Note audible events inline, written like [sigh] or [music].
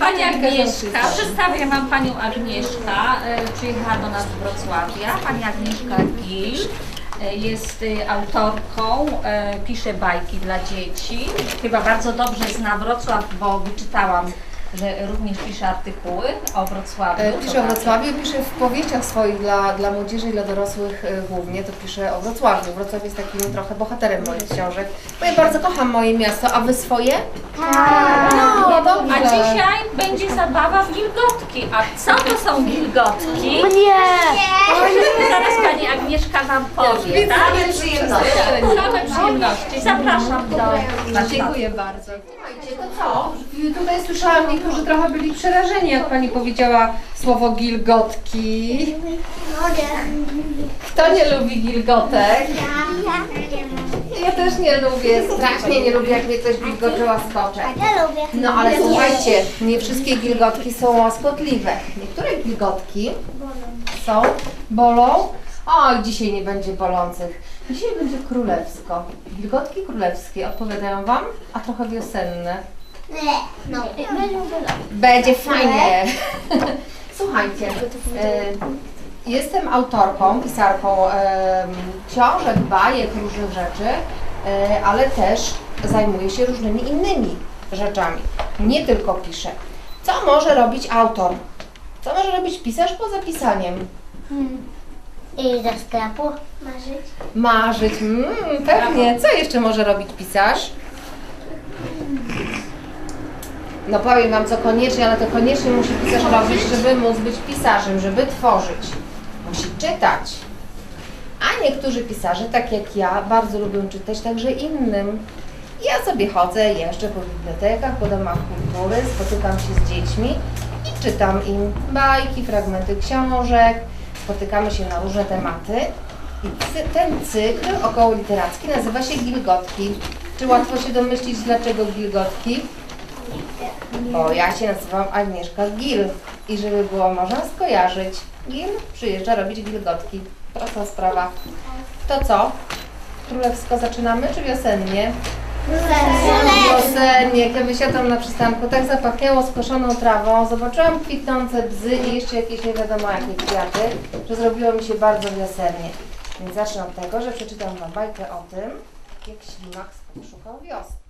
Agnieszka. Przedstawię Wam Panią Agnieszka. E, Przyjechała do nas z Wrocławia. Pani Agnieszka Gil. e, Jest e, autorką, pisze bajki dla dzieci. Chyba bardzo dobrze zna Wrocław, bo wyczytałam, że również pisze artykuły o Wrocławiu. E, Pisze o. Wrocławiu, pisze w powieściach swoich dla, dla młodzieży i dla dorosłych e, głównie, to pisze o Wrocławiu. Wrocław jest takim trochę bohaterem moich książek, bo ja bardzo kocham moje miasto, a wy swoje? No, dobrze. A dzisiaj będzie zabawa w gilgotki. A co to są gilgotki? Nie! Zaraz Pani Agnieszka Wam powie, tak? Same przyjemności. Same przyjemności. Zapraszam do Dziękuję bardzo. Słuchajcie, to co? Tutaj słyszałam, niektórzy trochę byli przerażeni, jak pani powiedziała słowo gilgotki. Kto nie lubi gilgotek? Ja też nie lubię, strasznie nie lubię, jak mnie ktoś gilgocze łaskocze. Ja lubię. No ale słuchajcie, nie wszystkie gilgotki są łaskotliwe. Niektóre gilgotki są, bolą. Oj, dzisiaj nie będzie bolących. Dzisiaj będzie królewsko. Gilgotki królewskie odpowiadają Wam, a trochę wiosenne. No. Będzie fajnie. [laughs] Słuchajcie, e, jestem autorką, pisarką książek, bajek, różnych rzeczy, e, ale też zajmuję się różnymi innymi rzeczami. Nie tylko piszę. Co może robić autor? Co może robić pisarz poza pisaniem? I ze sklepu marzyć. Marzyć, mm, pewnie. Co jeszcze może robić pisarz? No powiem Wam co koniecznie, ale to koniecznie musi pisarz robić, żeby móc być pisarzem, żeby tworzyć. Musi czytać. A niektórzy pisarze, tak jak ja, bardzo lubią czytać także innym. Ja sobie chodzę, jeżdżę po bibliotekach, po domach kultury, spotykam się z dziećmi i czytam im bajki, fragmenty książek, spotykamy się na różne tematy. I ten cykl około literacki nazywa się Gilgotki. Czy łatwo się domyślić, dlaczego Gilgotki? Bo ja się nazywam Agnieszka Gil i żeby było można skojarzyć, Gil przyjeżdża robić Gilgotki. Prosta sprawa. To co? Królewsko zaczynamy czy wiosennie? Wiosennie, jak ja wysiadłam na przystanku, tak zapachniało skoszoną trawą, zobaczyłam kwitnące bzy i jeszcze jakieś nie wiadomo jakie kwiaty, że zrobiło mi się bardzo wiosennie. Więc zacznę od tego, że przeczytam Wam bajkę o tym, jak ślimak szukał wiosny.